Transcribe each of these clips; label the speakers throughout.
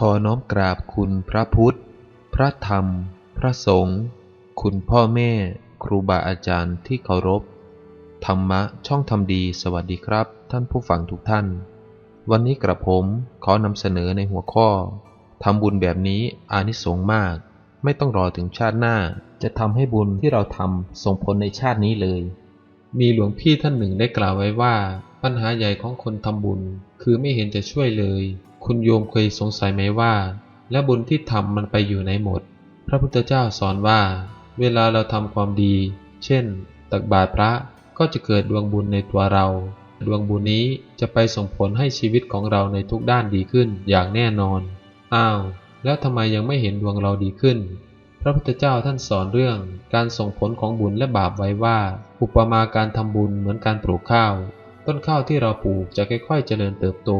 Speaker 1: ขอน้อมกราบคุณพระพุทธ พระธรรม พระสงฆ์ คุณพ่อแม่ ครูบาอาจารย์ที่เคารพ ธรรมะช่องทำดีสวัสดีครับ ท่านผู้ฟังทุกท่าน วันนี้กระผมขอนำเสนอในหัวข้อทำบุญแบบนี้อานิสงส์มาก ไม่ต้องรอถึงชาติหน้า จะทำให้บุญที่เราทำส่งผลในชาตินี้เลย มีหลวงพี่ท่านหนึ่งได้กล่าวไว้ว่า ปัญหาใหญ่ของคนทำบุญ คือไม่เห็นจะช่วยเลย คุณโยมเคยสงสัยไหมว่า แล้วบุญที่ทำมันไปอยู่ไหนหมด พระพุทธเจ้าสอนว่า เวลาเราทำความดี เช่น ตักบาตรพระก็จะเกิดดวงบุญในตัวเรา ดวงบุญนี้จะไปส่งผลให้ชีวิตของเราในทุกด้านดีขึ้นอย่างแน่นอน อ้าว แล้วทำไมยังไม่เห็นดวงเราดีขึ้น พระพุทธเจ้าท่านสอนเรื่อง การส่งผลของบุญและบาปไว้ว่า อุปมาการทำบุญเหมือนการปลูกข้าว ต้นข้าวที่เราปลูกจะค่อยๆเจริญเติบโต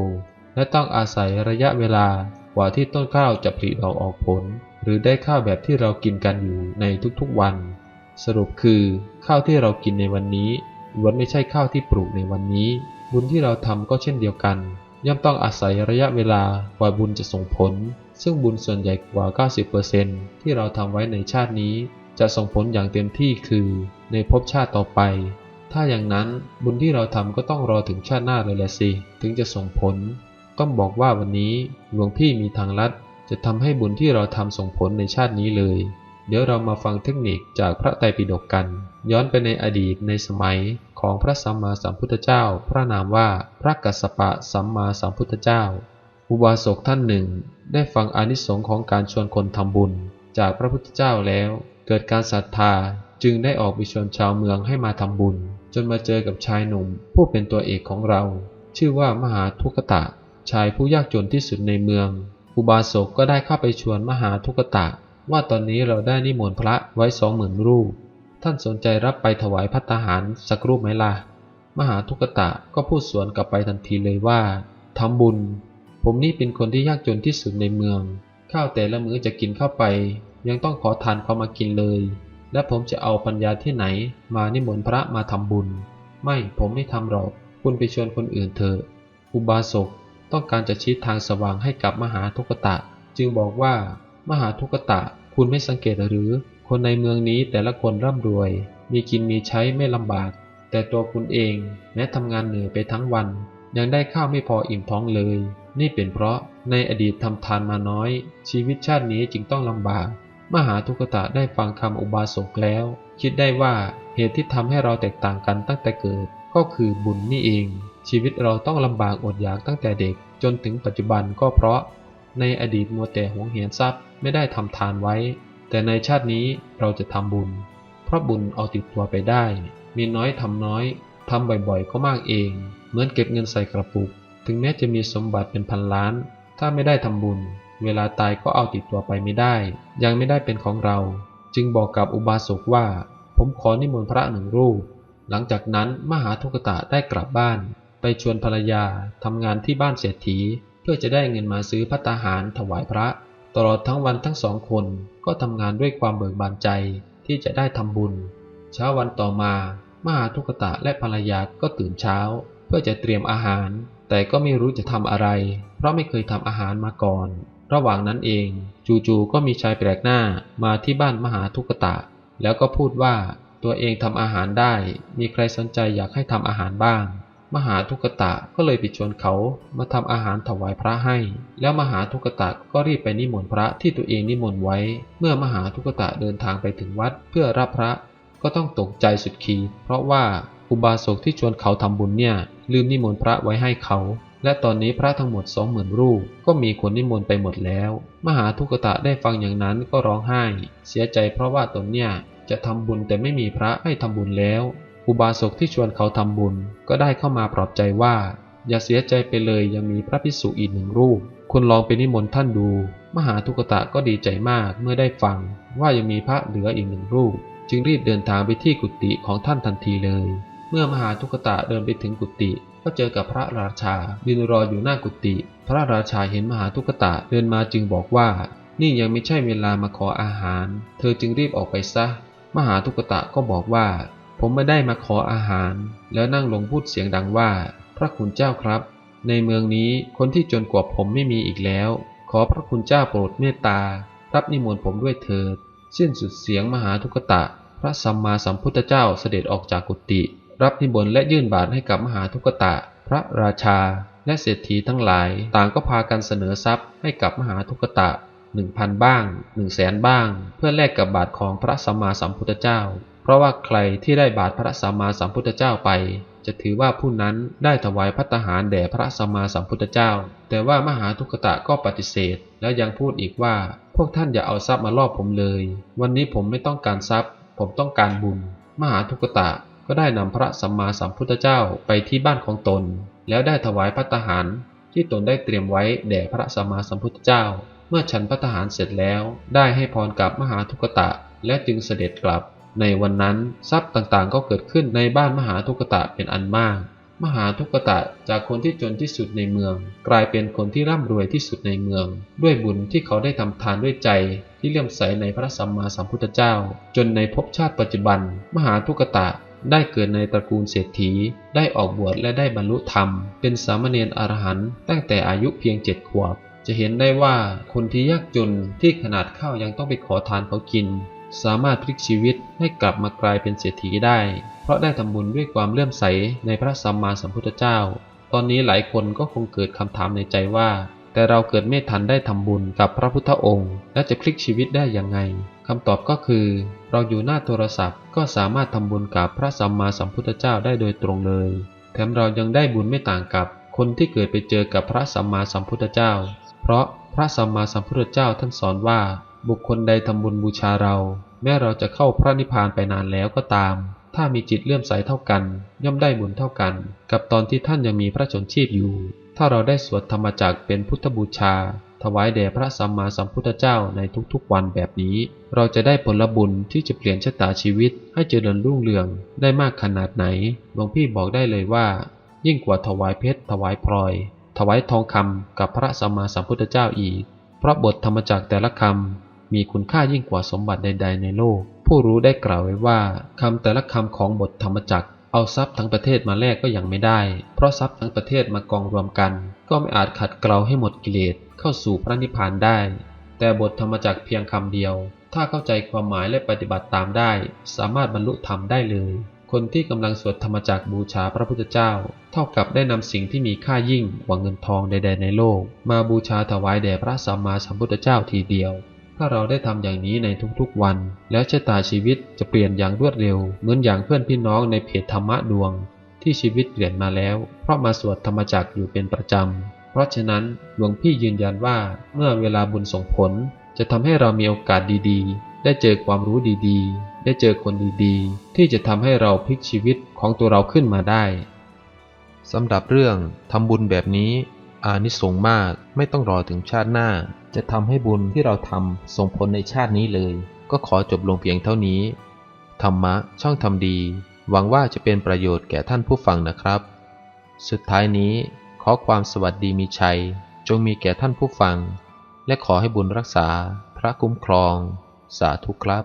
Speaker 1: และต้องอาศัยระยะเวลากว่าที่ต้นข้าวจะผลิดอกออกผล หรือได้ข้าวแบบที่เรากินกันอยู่ในทุกๆวัน สรุปคือข้าวที่เรากินในวันนี้ล้วนไม่ใช่ข้าวที่ปลูกในวันนี้ บุญที่เราทำก็เช่นเดียวกัน ย่อมต้องอาศัยระยะเวลากว่าบุญจะส่งผล ซึ่งบุญส่วนใหญ่กว่า 90%ที่เราทำไว้ในชาตินี้ จะส่งผลอย่างเต็มที่คือในภพชาติต่อไป ถ้าอย่างนั้นบุญที่เราทำก็ต้องรอถึงชาติหน้าเลยแหละสิ ถึงจะส่งผล ต้องบอกว่าวันนี้หลวงพี่มีทางลัดจะทำให้บุญที่เราทำส่งผลในชาตินี้เลย เดี๋ยวเรามาฟังเทคนิคจากพระไตรปิฎกกัน ย้อนไปในอดีตในสมัยของพระสัมมาสัมพุทธเจ้า พระนามว่าพระกัสสปะสัมมาสัมพุทธเจ้า อุบาสกท่านหนึ่ง ได้ฟังอนิสงค์ของการชวนคนทำบุญ จากพระพุทธเจ้าแล้ว เกิดการศรัทธาจึงได้ออกไปชวนชาวเมืองให้มาทำบุญ จนมาเจอกับชายหนุ่ม ผู้เป็นตัวเอกของเรา ชื่อว่ามหาทุกตะ ชายผู้ยากจนที่สุดในเมือง อุบาสกก็ได้เข้าไปชวนมหาทุกตะ ว่าตอนนี้เราได้นิมนต์พระไว้สองหมื่นรูป ท่านสนใจรับไปถวายพัตตาหารสักรูปไหมล่ะ มหาทุกตะก็พูดสวนกลับไปทันทีเลยว่าทำบุญ ผมนี่เป็นคนที่ยากจนที่สุดในเมือง ข้าวแต่ละมื้อจะกินเข้าไป ยังต้องขอทานเขามากินเลย และผมจะเอาปัญญาที่ไหน มานิมนต์พระมาทำบุญ ไม่ผมไม่ทำหรอก คุณไปชวนคนอื่นเถอะอุบาสก ต้องการจะชี้ทางสว่างให้กับมหาทุกตะ จึงบอกว่า มหาทุกตะ คุณไม่สังเกตหรือ คนในเมืองนี้แต่ละคนร่ำรวย มีกินมีใช้ไม่ลำบาก แต่ตัวคุณเองแม้ทำงานเหนื่อยไปทั้งวัน ยังได้ข้าวไม่พออิ่มท้องเลย นี่เป็นเพราะในอดีตทำทานมาน้อย ชีวิตชาตินี้จึงต้องลำบาก มหาทุกตะได้ฟังคำอุบาสกแล้ว คิดได้ว่าเหตุที่ทำให้เราแตกต่างกันตั้งแต่เกิดก็คือบุญนี่เอง ชีวิตเราต้องลำบากอดอยากตั้งแต่เด็กจนถึงปัจจุบันก็เพราะ ในอดีตมัวแต่หวงเหียนทรัพย์ไม่ได้ทำทานไว้ แต่ในชาตินี้เราจะทำบุญ เพราะบุญเอาติดตัวไปได้ มีน้อยทำน้อยทำบ่อยๆ ก็มากเอง เหมือนเก็บเงินใส่กระปุก ถึงแม้จะมีสมบัติเป็นพันล้าน ถ้าไม่ได้ทำบุญ เวลาตายก็เอาติดตัวไปไม่ได้ ยังไม่ได้เป็นของเรา จึงบอกกับอุบาสกว่า ผมขอนิมนต์พระหนึ่งรูป หลังจากนั้นมหาทุกตะได้กลับบ้าน ไปชวนภรรยาทำงานที่บ้านเศรษฐี เพื่อจะได้เงินมาซื้อพัตตาหารถวายพระ ตลอดทั้งวันทั้งสองคนก็ทำงานด้วยความเบิกบานใจที่จะได้ทำบุญ เช้าวันต่อมามหาทุกตะและภรรยาก็ตื่นเช้า เพื่อจะเตรียมอาหาร แต่ก็ไม่รู้จะทำอะไร เพราะไม่เคยทำอาหารมาก่อน ระหว่างนั้นเอง จู่ๆก็มีชายแปลกหน้ามาที่บ้านมหาทุกตะ แล้วก็พูดว่าตัวเองทำอาหารได้ มีใครสนใจอยากให้ทำอาหารบ้าง มหาทุกตะก็เลยไปชวนเขามาทำอาหารถวายพระให้ แล้วมหาทุกตะก็รีบไปนิมนต์พระที่ตัวเองนิมนต์ไว้ เมื่อมหาทุกตะเดินทางไปถึงวัดเพื่อรับพระก็ต้องตกใจสุดขีดเพราะว่าอุบาสกที่ชวนเขาทำบุญเนี่ย ลืมนิมนต์พระไว้ให้เขา และตอนนี้พระทั้งหมดสองหมื่นรูป ก็มีคนนิมนต์ไปหมดแล้ว มหาทุกตะได้ฟังอย่างนั้นก็ร้องไห้ เสียใจเพราะว่าตนเนี่ยจะทำบุญแต่ไม่มีพระให้ทำบุญแล้ว อุบาสกที่ชวนเขาทำบุญก็ได้เข้ามาปลอบใจว่า อย่าเสียใจไปเลยยังมีพระภิกษุอีกหนึ่งรูป คุณลองไปนิมนต์ท่านดู มหาทุกตะก็ดีใจมากเมื่อได้ฟัง ว่ายังมีพระเหลืออีกหนึ่งรูป จึงรีบเดินทางไปที่กุฏิของท่านทันทีเลย เมื่อมหาทุกตะเดินไปถึงกุฏิก็เจอกับพระราชายืนรออยู่หน้ากุฏิพระราชาเห็นมหาทุกตะเดินมาจึงบอกว่า นี่ยังไม่ใช่เวลามาขออาหาร เธอจึงรีบออกไปซะ มหาทุกตะก็บอกว่า ผมไม่ได้มาขออาหาร แล้วนั่งลงพูดเสียงดังว่า พระคุณเจ้าครับ ในเมืองนี้คนที่จนกว่าผมไม่มีอีกแล้ว ขอพระคุณเจ้าโปรดเมตตารับนิมนต์ผมด้วยเถิดสิ้นสุดเสียงมหาทุกตะ พระสัมมาสัมพุทธเจ้าเสด็จออกจากกุฏิรับนิมนต์และยื่นบาตรให้กับมหาทุกตะ พระราชา และเศรษฐีทั้งหลาย ต่างก็พากันเสนอทรัพย์ให้กับมหาทุกตะหนึ่งพันบ้างหนึ่งแสนบ้าง เพื่อแลกกับบาตรของพระสัมมาสัมพุทธเจ้า เพราะว่าใครที่ได้บาตรพระสัมมาสัมพุทธเจ้าไป จะถือว่าผู้นั้นได้ถวายพัตตาหารแด่พระสัมมาสัมพุทธเจ้า แต่ว่ามหาทุกตะก็ปฏิเสธ แล้วยังพูดอีกว่า พวกท่านอย่าเอาทรัพย์มาล่อผมเลย วันนี้ผมไม่ต้องการทรัพย์ ผมต้องการบุญ มหาทุกตะก็ได้นำพระสัมมาสัมพุทธเจ้าไปที่บ้านของตน แล้วได้ถวายพัตตาหารที่ตนได้เตรียมไว้แด่พระสัมมาสัมพุทธเจ้า เมื่อฉันพัตตาหารเสร็จแล้ว ได้ให้พรกับมหาทุกตะ และจึงเสด็จกลับ ในวันนั้นทรัพย์ต่างๆ ก็เกิดขึ้นในบ้านมหาทุกตะเป็นอันมาก มหาทุกตะจากคนที่จนที่สุดในเมือง กลายเป็นคนที่ร่ำรวยที่สุดในเมือง ด้วยบุญที่เขาได้ทำทานด้วยใจ ที่เลื่อมใสในพระสัมมาสัมพุทธเจ้า จนในภพชาติปัจจุบัน มหาทุกตะได้เกิดในตระกูลเศรษฐี ได้ออกบวชและได้บรรลุธรรม เป็นสามเณรอรหันต์ตั้งแต่อายุเพียงเจ็ดขวบ จะเห็นได้ว่าคนที่ยากจนที่ขนาดข้าวยังต้องไปขอทานเขากิน สามารถพลิกชีวิตให้กลับมากลายเป็นเศรษฐีได้ เพราะได้ทำบุญด้วยความเลื่อมใสในพระสัมมาสัมพุทธเจ้า ตอนนี้หลายคนก็คงเกิดคำถามในใจว่า แต่เราเกิดไม่ทันได้ทำบุญกับพระพุทธองค์ และจะพลิกชีวิตได้ยังไงคำตอบก็คือ เราอยู่หน้าโทรศัพท์ก็สามารถทำบุญกับพระสัมมาสัมพุทธเจ้าได้โดยตรงเลย แถมเรายังได้บุญไม่ต่างกับ คนที่เกิดไปเจอกับพระสัมมาสัมพุทธเจ้า เพราะพระสัมมาสัมพุทธเจ้าท่านสอนว่าบุคคลใดทำบุญบูชาเรา แม้เราจะเข้าพระนิพพานไปนานแล้วก็ตาม ถ้ามีจิตเลื่อมใสเท่ากัน ย่อมได้บุญเท่ากัน กับตอนที่ท่านยังมีพระชนชีพอยู่ ถ้าเราได้สวดธรรมจักเป็นพุทธบูชา ถวายแด่พระสัมมาสัมพุทธเจ้าในทุกๆวันแบบนี้ เราจะได้ผลบุญที่จะเปลี่ยนชะตาชีวิต ให้เจริญรุ่งเรืองได้มากขนาดไหนหลวงพี่บอกได้เลยว่า ยิ่งกว่าถวายเพชรถวายพลอย ถวายทองคำกับพระสัมมาสัมพุทธเจ้าอีก เพราะบทธรรมจักแต่ละคำ มีคุณค่ายิ่งกว่าสมบัติใด ๆ ในโลก ผู้รู้ได้กล่าวไว้ว่าคำแต่ละคำของบทธรรมจักรเอาทรัพย์ทั้งประเทศมาแลกก็ยังไม่ได้ เพราะทรัพย์ทั้งประเทศมากองรวมกัน ก็ไม่อาจขัดเกลาให้หมดกิเลสเข้าสู่พระนิพพานได้ แต่บทธรรมจักรเพียงคำเดียว ถ้าเข้าใจความหมายและปฏิบัติตามได้ สามารถบรรลุธรรมได้เลย คนที่กำลังสวดธรรมจักรบูชาพระพุทธเจ้า เท่ากับได้นำสิ่งที่มีค่ายิ่งกว่าเงินทองใด ๆ ในโลก มาบูชาถวายแด่พระสัมมาสัมพุทธเจ้าทีเดียว ถ้าเราได้ทำอย่างนี้ในทุกๆวัน แล้วชะตาชีวิตจะเปลี่ยนอย่างรวดเร็ว เหมือนอย่างเพื่อนพี่น้องในเพจธรรมะดวง ที่ชีวิตเปลี่ยนมาแล้ว เพราะมาสวดธรรมจักรอยู่เป็นประจำ เพราะฉะนั้นหลวงพี่ยืนยันว่าเมื่อเวลาบุญส่งผล จะทำให้เรามีโอกาสดีๆ ได้เจอความรู้ดีๆ ได้เจอคนดีๆ ที่จะทำให้เราพลิกชีวิตของตัวเราขึ้นมาได้สำหรับเรื่องทำบุญแบบนี้ อานิสงส์มาก ไม่ต้องรอถึงชาติหน้า จะทำให้บุญที่เราทำส่งผลในชาตินี้เลย ก็ขอจบลงเพียงเท่านี้ ธรรมะช่องทำดี หวังว่าจะเป็นประโยชน์แก่ท่านผู้ฟังนะครับ สุดท้ายนี้ขอความสวัสดีมีชัย จงมีแก่ท่านผู้ฟัง และขอให้บุญรักษา พระคุ้มครอง สาธุครับ